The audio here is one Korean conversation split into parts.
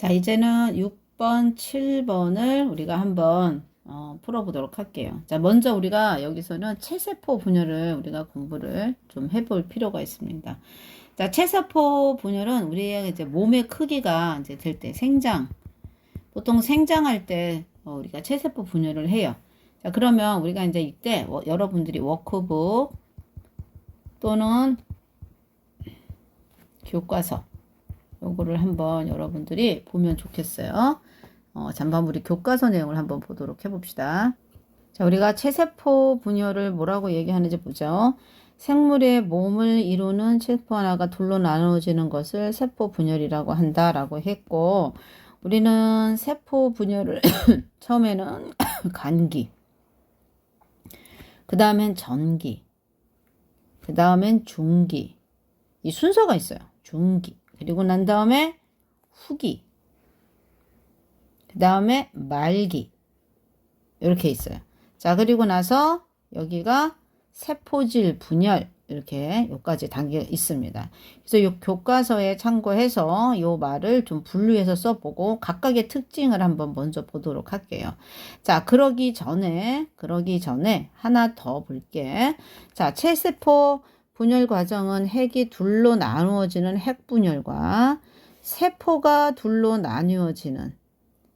자, 이제는 6번, 7번을 우리가 한번 어, 풀어보도록 할게요. 자, 먼저 우리가 여기서는 체세포 분열을 우리가 공부를 좀 해볼 필요가 있습니다. 자, 체세포 분열은 우리의 이제 몸의 크기가 이제 될 때 생장, 보통 생장할 때 어, 우리가 체세포 분열을 해요. 자, 그러면 우리가 이제 이때 워- 여러분들이 워크북 또는 교과서 요거를 한번 여러분들이 보면 좋겠어요. 어, 잠깐 우리 교과서 내용을 한번 보도록 해봅시다. 자, 우리가 체세포 분열을 뭐라고 얘기하는지 보죠. 생물의 몸을 이루는 체세포 하나가 둘로 나누어지는 것을 세포 분열이라고 한다라고 했고, 우리는 세포 분열을 처음에는 간기, 그 다음엔 전기, 그 다음엔 중기, 이 순서가 있어요. 중기. 그리고 난 다음에 후기. 그 다음에 말기. 이렇게 있어요. 자, 그리고 나서 여기가 세포질 분열. 이렇게 요까지 단계가 있습니다. 그래서 요 교과서에 참고해서 요 말을 좀 분류해서 써보고 각각의 특징을 한번 먼저 보도록 할게요. 자, 그러기 전에, 그러기 전에 하나 더 볼게. 자, 체세포 분열 과정은 핵이 둘로 나누어지는 핵분열과 세포가 둘로 나누어지는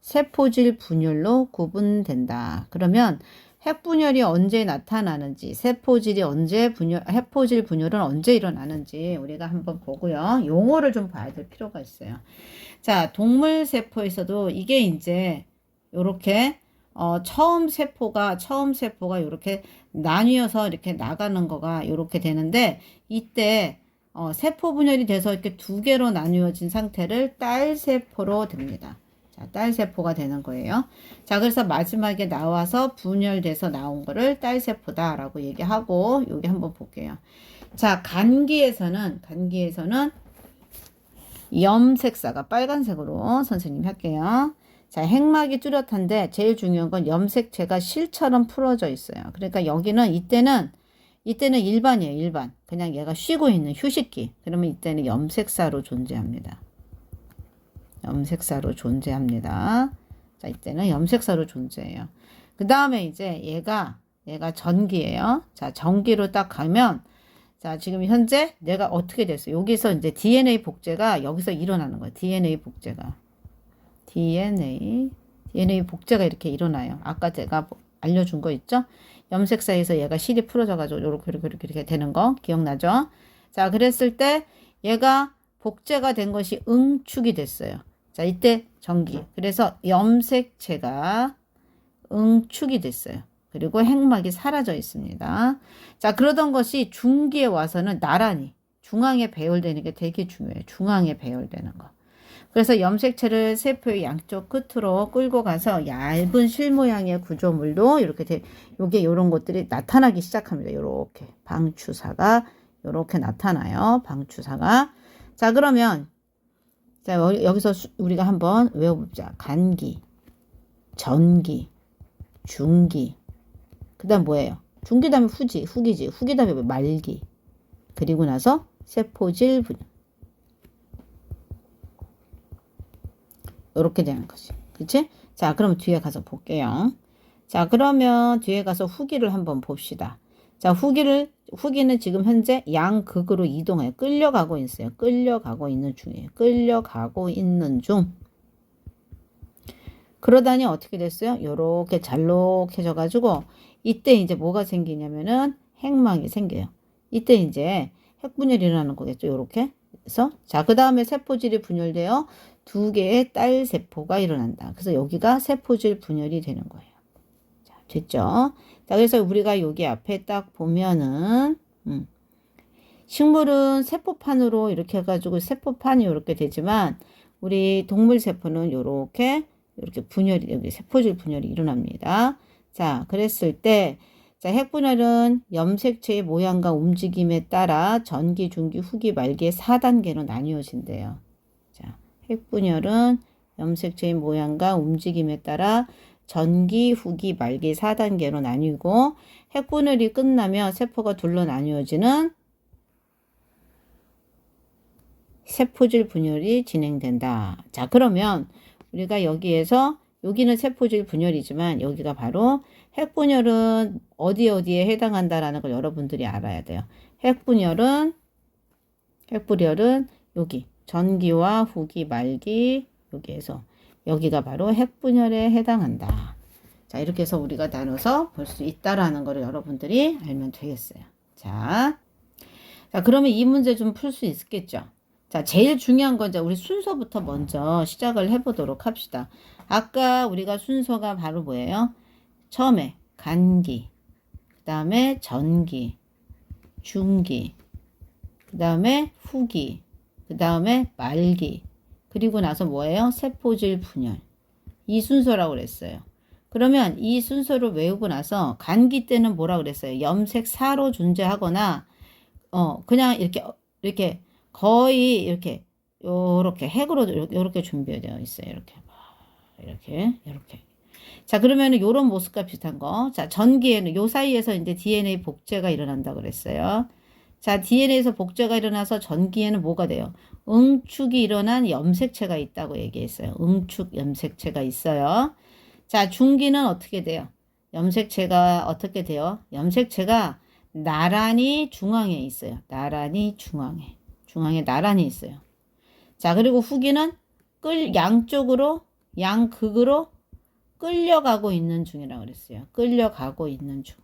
세포질 분열로 구분된다. 그러면 핵분열이 언제 나타나는지, 세포질이 언제 분열, 세포질 분열은 언제 일어나는지 우리가 한번 보고요. 용어를 좀 봐야 될 필요가 있어요. 자, 동물 세포에서도 이게 이제 요렇게 어, 처음 세포가 처음 세포가 이렇게 나뉘어서 이렇게 나가는 거가 이렇게 되는데 이때 어, 세포 분열이 돼서 이렇게 두 개로 나뉘어진 상태를 딸 세포로 됩니다. 자, 딸 세포가 되는 거예요. 자, 그래서 마지막에 나와서 분열돼서 나온 거를 딸 세포다라고 얘기하고 여기 한번 볼게요. 자, 간기에서는 간기에서는 염색사가 빨간색으로 선생님 할게요. 자, 핵막이 뚜렷한데 제일 중요한 건 염색체가 실처럼 풀어져 있어요. 그러니까 여기는 이때는 이때는 일반이에요, 일반. 그냥 얘가 쉬고 있는 휴식기. 그러면 이때는 염색사로 존재합니다. 염색사로 존재합니다. 자, 이때는 염색사로 존재해요. 그 다음에 이제 얘가 얘가 전기예요. 자, 전기로 딱 가면 자, 지금 현재 내가 어떻게 됐어요? 여기서 이제 DNA 복제가 여기서 일어나는 거예요. DNA 복제가. DNA, DNA 복제가 이렇게 일어나요. 아까 제가 알려준 거 있죠? 염색사에서 얘가 실이 풀어져가지고 요렇게, 요렇게, 이렇게, 이렇게 되는 거 기억나죠? 자, 그랬을 때 얘가 복제가 된 것이 응축이 됐어요. 자, 이때 전기. 그래서 염색체가 응축이 됐어요. 그리고 핵막이 사라져 있습니다. 자, 그러던 것이 중기에 와서는 나란히 중앙에 배열되는 게 되게 중요해요. 중앙에 배열되는 거. 그래서 염색체를 세포의 양쪽 끝으로 끌고 가서 얇은 실 모양의 구조물도 이렇게 돼, 요게 요런 것들이 나타나기 시작합니다. 요렇게 방추사가 요렇게 나타나요. 방추사가. 자, 그러면 자, 여- 여기서 수- 우리가 한번 외워보자. 간기, 전기, 중기. 그 다음 뭐예요? 중기 다음에 후지, 후기지. 후기 다음에 말기. 그리고 나서 세포질 분열. 이렇게 되는 거지. 그치? 자, 그럼 뒤에 가서 볼게요. 자, 그러면 뒤에 가서 후기를 한번 봅시다. 자, 후기를, 후기는 지금 현재 양극으로 이동해요. 끌려가고 있어요. 끌려가고 있는 중이에요. 끌려가고 있는 중. 그러다니 어떻게 됐어요? 요렇게 잘록해져 가지고, 이때 이제 뭐가 생기냐면은 핵막이 생겨요. 이때 이제 핵분열이 일어나는 거겠죠. 요렇게. 그래서, 자, 그 다음에 세포질이 분열되어 두 개의 딸 세포가 일어난다. 그래서 여기가 세포질 분열이 되는 거예요. 자, 됐죠? 자, 그래서 우리가 여기 앞에 딱 보면은, 음, 식물은 세포판으로 이렇게 해가지고 세포판이 이렇게 되지만, 우리 동물 세포는 요렇게, 이렇게 분열이, 여기 세포질 분열이 일어납니다. 자, 그랬을 때, 자, 핵분열은 염색체의 모양과 움직임에 따라 전기, 중기, 후기, 말기의 4단계로 나뉘어진대요. 자, 핵분열은 염색체의 모양과 움직임에 따라 전기, 후기, 말기 4단계로 나뉘고 핵분열이 끝나면 세포가 둘로 나뉘어지는 세포질 분열이 진행된다. 자, 그러면 우리가 여기에서 여기는 세포질 분열이지만 여기가 바로 핵분열은 어디 어디에 해당한다라는 걸 여러분들이 알아야 돼요. 핵분열은 핵분열은 여기 전기와 후기, 말기 여기에서 여기가 바로 핵분열에 해당한다. 자, 이렇게 해서 우리가 나눠서 볼 수 있다라는 거를 여러분들이 알면 되겠어요. 자, 자, 그러면 이 문제 좀 풀 수 있겠죠? 자, 제일 중요한 건 이제 우리 순서부터 먼저 시작을 해보도록 합시다. 아까 우리가 순서가 바로 뭐예요? 처음에 간기, 그 다음에 전기, 중기, 그 다음에 후기, 그 다음에 말기, 그리고 나서 뭐예요? 세포질 분열. 이 순서라고 그랬어요. 그러면 이 순서를 외우고 나서 간기 때는 뭐라 그랬어요? 염색 사로 존재하거나 어 그냥 이렇게 이렇게 거의 이렇게 요렇게 핵으로 요렇게 준비되어 있어요. 이렇게 이렇게 이렇게 자 그러면은 요런 모습과 비슷한 거. 자 전기에는 요 사이에서 이제 DNA 복제가 일어난다 그랬어요. 자 DNA에서 복제가 일어나서 전기에는 뭐가 돼요? 응축이 일어난 염색체가 있다고 얘기했어요. 응축 염색체가 있어요. 자 중기는 어떻게 돼요? 염색체가 어떻게 돼요? 염색체가 나란히 중앙에 있어요. 나란히 중앙에. 중앙에 나란히 있어요. 자, 그리고 후기는 끌, 양쪽으로, 양극으로 끌려가고 있는 중이라고 그랬어요. 끌려가고 있는 중.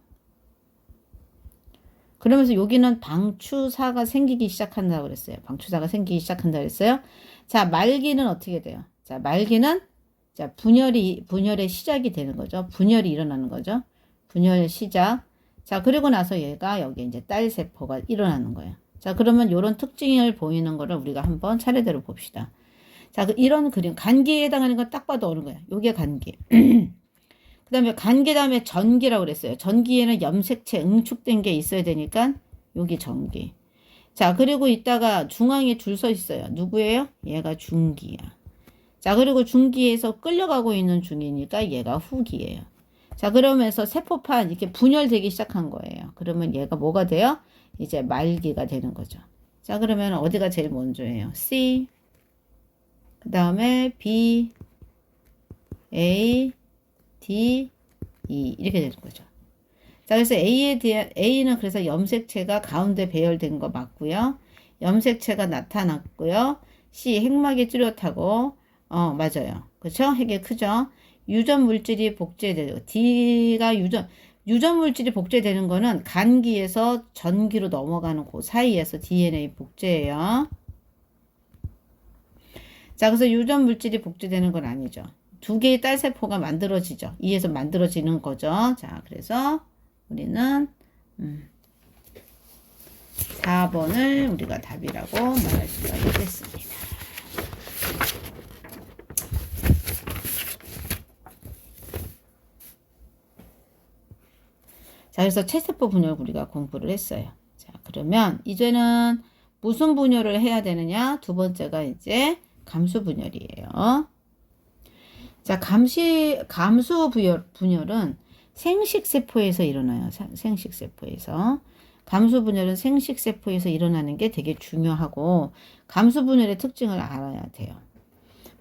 그러면서 여기는 방추사가 생기기 시작한다고 그랬어요. 방추사가 생기기 시작한다 그랬어요. 자, 말기는 어떻게 돼요? 자, 말기는 자, 분열이 분열의 시작이 되는 거죠. 분열이 일어나는 거죠. 분열 시작. 자, 그리고 나서 얘가 여기 이제 딸 세포가 일어나는 거예요. 자, 그러면 이런 특징을 보이는 거를 우리가 한번 차례대로 봅시다. 자, 그 이런 그림, 간기에 해당하는 건 딱 봐도 어느 거야. 요게 간기. 그 다음에 간기 다음에 전기라고 그랬어요. 전기에는 염색체 응축된 게 있어야 되니까 여기 전기. 자, 그리고 이따가 중앙에 줄 서 있어요. 누구예요? 얘가 중기야. 자, 그리고 중기에서 끌려가고 있는 중이니까 얘가 후기예요. 자, 그러면서 세포판 이렇게 분열되기 시작한 거예요. 그러면 얘가 뭐가 돼요? 이제 말기가 되는 거죠. 자, 그러면 어디가 제일 먼저예요? C, 그 다음에 B, A, D, E 이렇게 되는 거죠. 자, 그래서 A에 대한 A는 그래서 염색체가 가운데 배열된 거 맞고요. 염색체가 나타났고요. C 핵막이 뚜렷하고 어 맞아요. 그렇죠? 핵이 크죠. 유전 물질이 복제되고 D가 유전 유전 물질이 복제되는 거는 간기에서 전기로 넘어가는 그 사이에서 DNA 복제예요. 자, 그래서 유전 물질이 복제되는 건 아니죠. 두 개의 딸 세포가 만들어지죠. 이에서 만들어지는 거죠. 자, 그래서 우리는 음, 4번을 우리가 답이라고 말할 수가 있겠습니다. 자, 그래서 체세포 분열 우리가 공부를 했어요. 자, 그러면 이제는 무슨 분열을 해야 되느냐? 두 번째가 이제 감수 분열이에요. 자, 감시, 감수 분열, 분열은 생식세포에서 일어나요. 생식세포에서. 감수 분열은 생식세포에서 일어나는 게 되게 중요하고, 감수 분열의 특징을 알아야 돼요.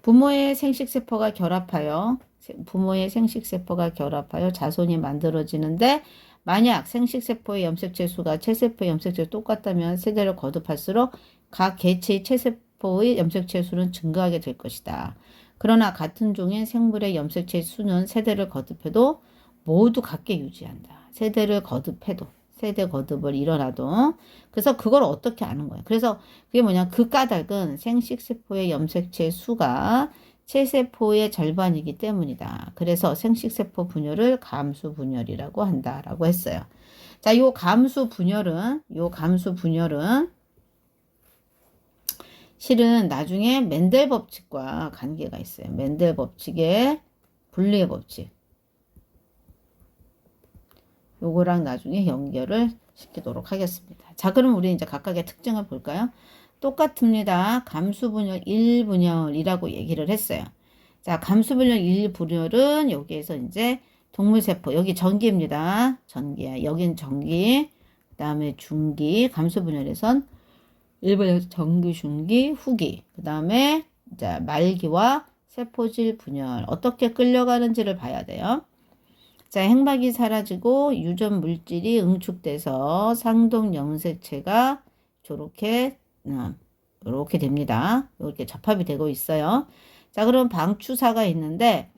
부모의 생식세포가 결합하여, 부모의 생식세포가 결합하여 자손이 만들어지는데, 만약 생식세포의 염색체 수가 체세포의 염색체 똑같다면 세대를 거듭할수록 각 개체의 체세포 의 염색체 수는 증가하게 될 것이다. 그러나 같은 종인 생물의 염색체 수는 세대를 거듭해도 모두 같게 유지한다. 세대를 거듭해도 세대 거듭을 일어나도 그래서 그걸 어떻게 아는 거야. 그래서 그게 뭐냐 그 까닭은 생식세포의 염색체 수가 체세포의 절반이기 때문이다. 그래서 생식세포 분열을 감수 분열이라고 한다라고 했어요. 자, 요 감수 분열은 요 감수 분열은 실은 나중에 맨델 법칙과 관계가 있어요. 맨델 법칙의 분리의 법칙. 요거랑 나중에 연결을 시키도록 하겠습니다. 자, 그럼 우리 이제 각각의 특징을 볼까요? 똑같습니다. 감수분열 1분열이라고 얘기를 했어요. 자, 감수분열 1분열은 여기에서 이제 동물세포, 여기 전기입니다. 전기야. 여긴 전기, 그 다음에 중기, 감수분열에선 1번에서 정규중기, 후기. 그 다음에 자, 말기와 세포질 분열. 어떻게 끌려가는지를 봐야 돼요. 자, 행박이 사라지고 유전 물질이 응축돼서 상동 염색체가 저렇게, 어, 이렇게 됩니다. 이렇게 접합이 되고 있어요. 자, 그럼 방추사가 있는데,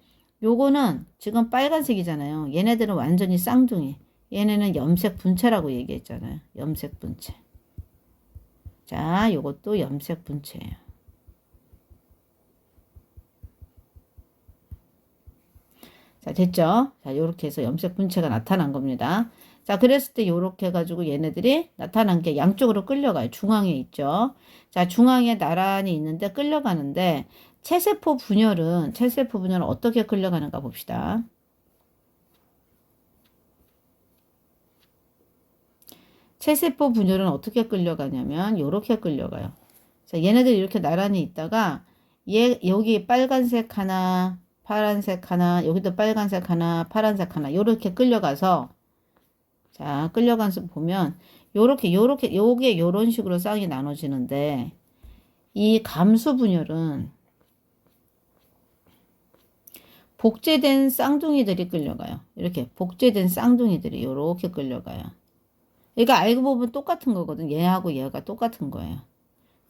요거는 지금 빨간색이잖아요. 얘네들은 완전히 쌍둥이. 얘네는 염색 분체라고 얘기했잖아요. 염색 분체. 자, 요것도 염색 분체예요. 자, 됐죠? 자, 요렇게 해서 염색 분체가 나타난 겁니다. 자, 그랬을 때 요렇게 해가지고 얘네들이 나타난 게 양쪽으로 끌려가요. 중앙에 있죠. 자, 중앙에 나란히 있는데 끌려가는데 체세포 분열은, 체세포 분열은 어떻게 끌려가는가 봅시다. 체세포 분열은 어떻게 끌려가냐면 요렇게 끌려가요. 자, 얘네들 이렇게 나란히 있다가 얘 여기 빨간색 하나, 파란색 하나, 여기도 빨간색 하나, 파란색 하나 요렇게 끌려가서 자, 끌려가서 보면 요렇게 요렇게 요게 요런 식으로 쌍이 나눠지는데 이 감수 분열은 복제된 쌍둥이들이 끌려가요. 이렇게 복제된 쌍둥이들이 이렇게 끌려가요. 그러니까 알고 보면 똑같은 거거든. 얘하고 얘가 똑같은 거예요.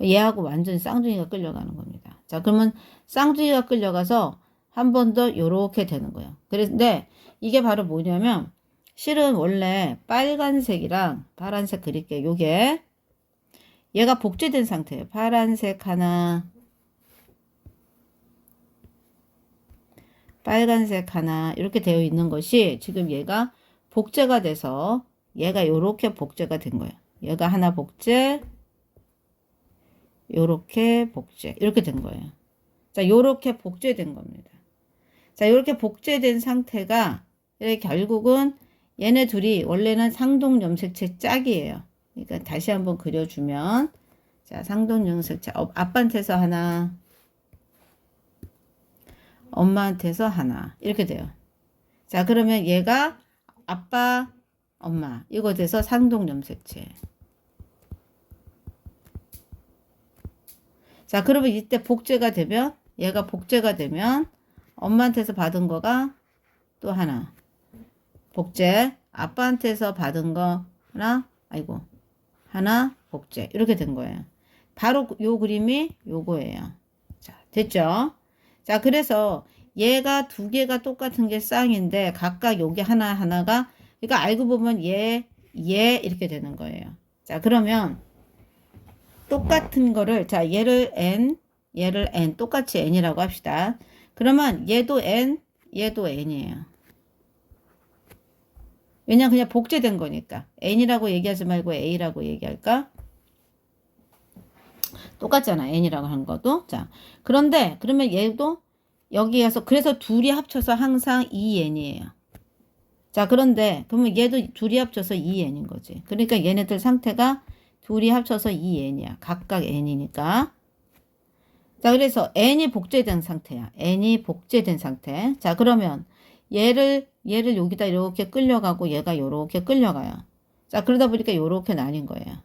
얘하고 완전히 쌍둥이가 끌려가는 겁니다. 자, 그러면 쌍둥이가 끌려가서 한 번 더 요렇게 되는 거예요. 그런데 이게 바로 뭐냐면 실은 원래 빨간색이랑 파란색 그릴게요. 요게 얘가 복제된 상태예요. 파란색 하나, 빨간색 하나 이렇게 되어 있는 것이 지금 얘가 복제가 돼서 얘가 요렇게 복제가 된 거예요. 얘가 하나 복제, 요렇게 복제, 이렇게 된 거예요. 자, 요렇게 복제된 겁니다. 자, 요렇게 복제된 상태가 결국은 얘네 둘이 원래는 상동 염색체 짝이에요. 그러니까 다시 한번 그려주면 자, 상동 염색체 어, 아빠한테서 하나, 엄마한테서 하나 이렇게 돼요. 자, 그러면 얘가 아빠, 엄마 이거 돼서 상동 염색체. 자, 그러면 이때 복제가 되면 얘가 복제가 되면 엄마한테서 받은 거가 또 하나. 복제. 아빠한테서 받은 거나 아이고. 하나 복제. 이렇게 된 거예요. 바로 요 그림이 요거예요. 자, 됐죠? 자, 그래서 얘가 두 개가 똑같은 게 쌍인데 각각 요게 하나 하나가 그러니까 알고 보면 얘, 얘 이렇게 되는 거예요. 자, 그러면 똑같은 거를 자, 얘를 n, 얘를 n 똑같이 n이라고 합시다. 그러면 얘도 n, 얘도 n이에요. 왜냐 그냥 복제된 거니까 n이라고 얘기하지 말고 a라고 얘기할까? 똑같잖아 n이라고 한 것도 자 그런데 그러면 얘도 여기에서 그래서 둘이 합쳐서 항상 2n이에요. 자 그런데 그러면 얘도 둘이 합쳐서 2n인 거지. 그러니까 얘네들 상태가 둘이 합쳐서 2n이야. 각각 n이니까. 자 그래서 n이 복제된 상태야. n이 복제된 상태. 자 그러면 얘를 얘를 여기다 이렇게 끌려가고 얘가 이렇게 끌려가요. 자 그러다 보니까 이렇게 나뉜 거예요.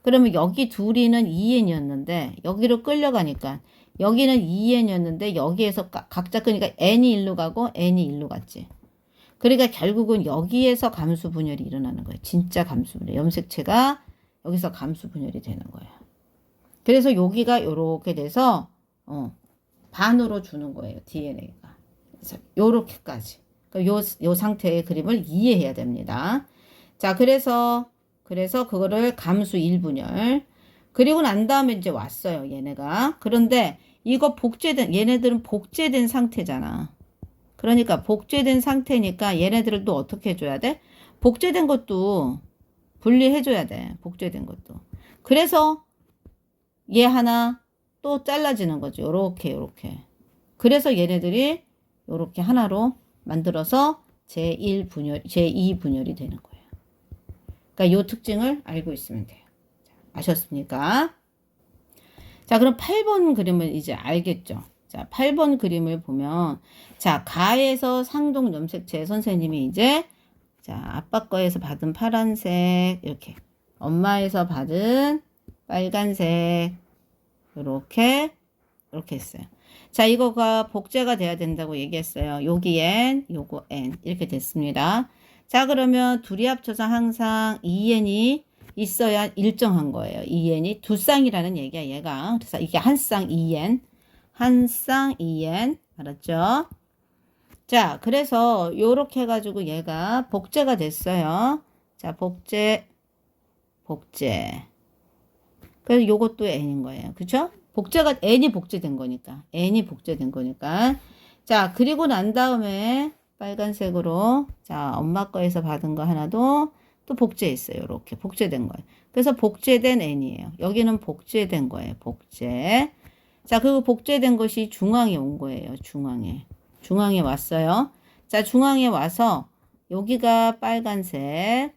그러면 여기 둘이는 2n이었는데 여기로 끌려가니까 여기는 2n이었는데 여기에서 각자 끄니까 n이 일로 가고 n이 일로 갔지. 그러니까 결국은 여기에서 감수 분열이 일어나는 거예요. 진짜 감수 분열. 염색체가 여기서 감수 분열이 되는 거예요. 그래서 여기가 이렇게 돼서 어, 반으로 주는 거예요. DNA가. 그래서 요렇게까지. 그러니까 요, 요 상태의 그림을 이해해야 됩니다. 자, 그래서 그래서 그거를 감수 1분열. 그리고 난 다음에 이제 왔어요, 얘네가. 그런데 이거 복제된 얘네들은 복제된 상태잖아. 그러니까 복제된 상태니까 얘네들을 또 어떻게 해줘야 돼? 복제된 것도 분리해줘야 돼. 복제된 것도. 그래서 얘 하나 또 잘라지는 거죠. 요렇게 요렇게. 그래서 얘네들이 요렇게 하나로 만들어서 제1 분열, 제2 분열이 되는 거예요. 그러니까 요 특징을 알고 있으면 돼요. 아셨습니까? 자, 그럼 8번 그림을 이제 알겠죠? 자, 8번 그림을 보면, 자, 가에서 상동 염색체 선생님이 이제, 자, 아빠 거에서 받은 파란색, 이렇게. 엄마에서 받은 빨간색 요렇게 이렇게 했어요. 자, 이거가 복제가 돼야 된다고 얘기했어요. 여기 n, 요거 n 이렇게 됐습니다. 자, 그러면 둘이 합쳐서 항상 2n이 있어야 일정한 거예요. 2n이 두 쌍이라는 얘기야, 얘가. 그래서 이게 한 쌍 2n, 한쌍 2n, 알았죠? 자, 그래서 요렇게 해가지고 얘가 복제가 됐어요. 자, 복제, 복제. 그래서 요것도 n인 거예요. 그쵸? 복제가, n이 복제된 거니까. n이 복제된 거니까. 자, 그리고 난 다음에 빨간색으로, 자, 엄마 거에서 받은 거 하나도 또 복제했어요. 이렇게 복제된 거예요. 그래서 복제된 n이에요. 여기는 복제된 거예요. 복제. 자, 그리고 복제된 것이 중앙에 온 거예요. 중앙에. 중앙에 왔어요. 자, 중앙에 와서 여기가 빨간색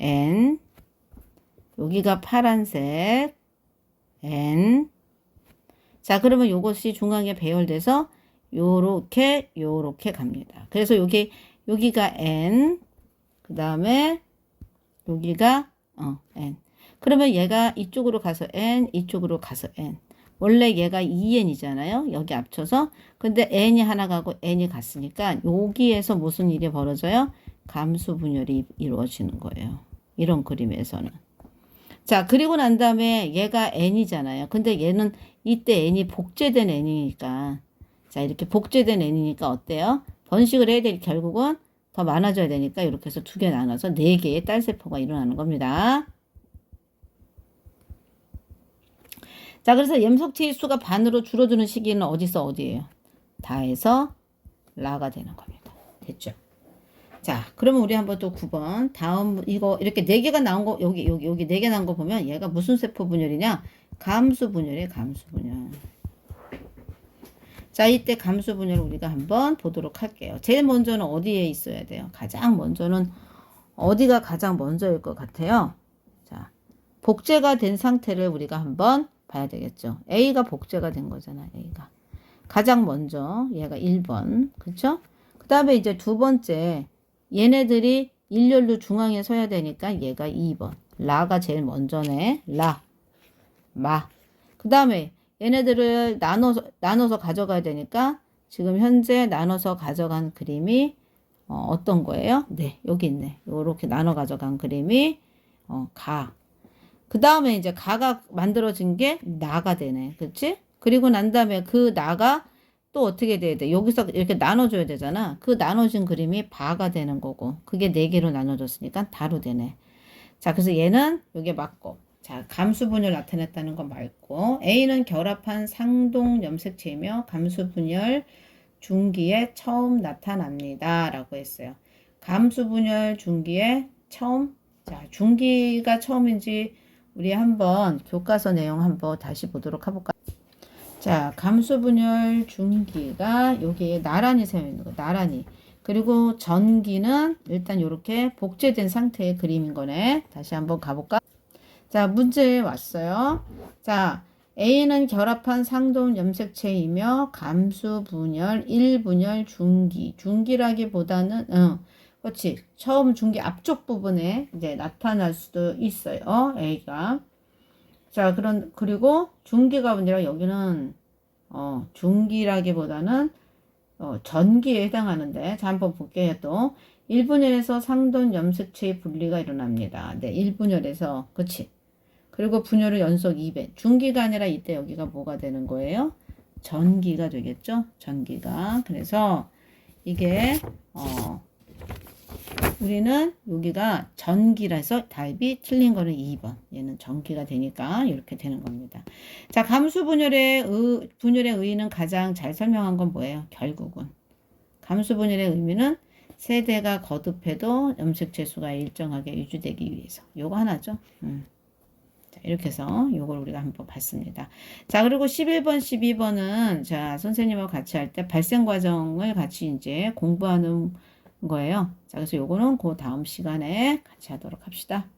n 여기가 파란색 n 자, 그러면 요것이 중앙에 배열돼서 요렇게 요렇게 갑니다. 그래서 여기 여기가 n 그 다음에 여기가 어, n. 그러면 얘가 이쪽으로 가서 n, 이쪽으로 가서 n. 원래 얘가 2n이잖아요. 여기 합쳐서. 근데 n이 하나 가고 n이 갔으니까 여기에서 무슨 일이 벌어져요? 감수 분열이 이루어지는 거예요. 이런 그림에서는. 자, 그리고 난 다음에 얘가 n이잖아요. 근데 얘는 이때 n이 복제된 n이니까. 자, 이렇게 복제된 n이니까 어때요? 번식을 해야 될 결국은 더 많아져야 되니까 이렇게 해서 두 개 나눠서 네 개의 딸 세포가 일어나는 겁니다. 자, 그래서 염석체의 수가 반으로 줄어드는 시기는 어디서 어디예요? 다에서 라가 되는 겁니다. 됐죠? 자, 그러면 우리 한번 또 9번 다음 이거 이렇게 네 개가 나온 거 여기 여기 여기 네개 나온 거 보면 얘가 무슨 세포 분열이냐? 감수 분열이에요. 감수 분열. 자, 이때 감수 분열을 우리가 한번 보도록 할게요. 제일 먼저는 어디에 있어야 돼요? 가장 먼저는 어디가 가장 먼저일 것 같아요? 자, 복제가 된 상태를 우리가 한번 봐야 되겠죠. A가 복제가 된 거잖아, A가. 가장 먼저 얘가 1번. 그쵸? 그 다음에 이제 두 번째 얘네들이 일렬로 중앙에 서야 되니까 얘가 2번. 라가 제일 먼저네. 라. 마. 그 다음에 얘네들을 나눠서, 나눠서 가져가야 되니까 지금 현재 나눠서 가져간 그림이 어, 떤 거예요? 네, 여기 있네. 요렇게 나눠 가져간 그림이 어, 가. 그 다음에 이제 가가 만들어진 게 나가 되네. 그렇지? 그리고 난 다음에 그 나가 또 어떻게 돼야 돼? 여기서 이렇게 나눠줘야 되잖아. 그 나눠진 그림이 바가 되는 거고. 그게 네 개로 나눠졌으니까 다로 되네. 자, 그래서 얘는 요게 맞고. 자, 감수분열 나타냈다는 거 말고. A는 결합한 상동 염색체이며 감수분열 중기에 처음 나타납니다. 라고 했어요. 감수분열 중기에 처음. 자, 중기가 처음인지 우리 한번 교과서 내용 한번 다시 보도록 해볼까? 자, 감수분열 중기가 여기에 나란히 세워 있는 거, 나란히. 그리고 전기는 일단 이렇게 복제된 상태의 그림인 거네. 다시 한번 가볼까? 자, 문제 왔어요. 자, A는 결합한 상동 염색체이며 감수분열 1분열 중기. 중기라기보다는 어, 그렇지. 처음 중기 앞쪽 부분에 이제 나타날 수도 있어요. A가. 자, 그런 그리고 중기가 아니라 여기는 어, 중기라기보다는 어, 전기에 해당하는데 자 한번 볼게요 또 1분열에서 상돈 염색체의 분리가 일어납니다. 네, 1분열에서 그치 그리고 분열을 연속 2배 중기가 아니라 이때 여기가 뭐가 되는 거예요? 전기가 되겠죠? 전기가 그래서 이게 어, 우리는 여기가 전기라서 답이 틀린 거는 2번. 얘는 전기가 되니까 이렇게 되는 겁니다. 자, 감수 분열의 의, 분열의 의의는 가장 잘 설명한 건 뭐예요? 결국은 감수 분열의 의미는 세대가 거듭해도 염색체 수가 일정하게 유지되기 위해서. 요거 하나죠. 음. 자, 이렇게 해서 요걸 우리가 한번 봤습니다. 자, 그리고 11번, 12번은 자, 선생님과 같이 할 때 발생 과정을 같이 이제 공부하는 거예요. 자, 그래서 요거는 그 다음 시간에 같이 하도록 합시다.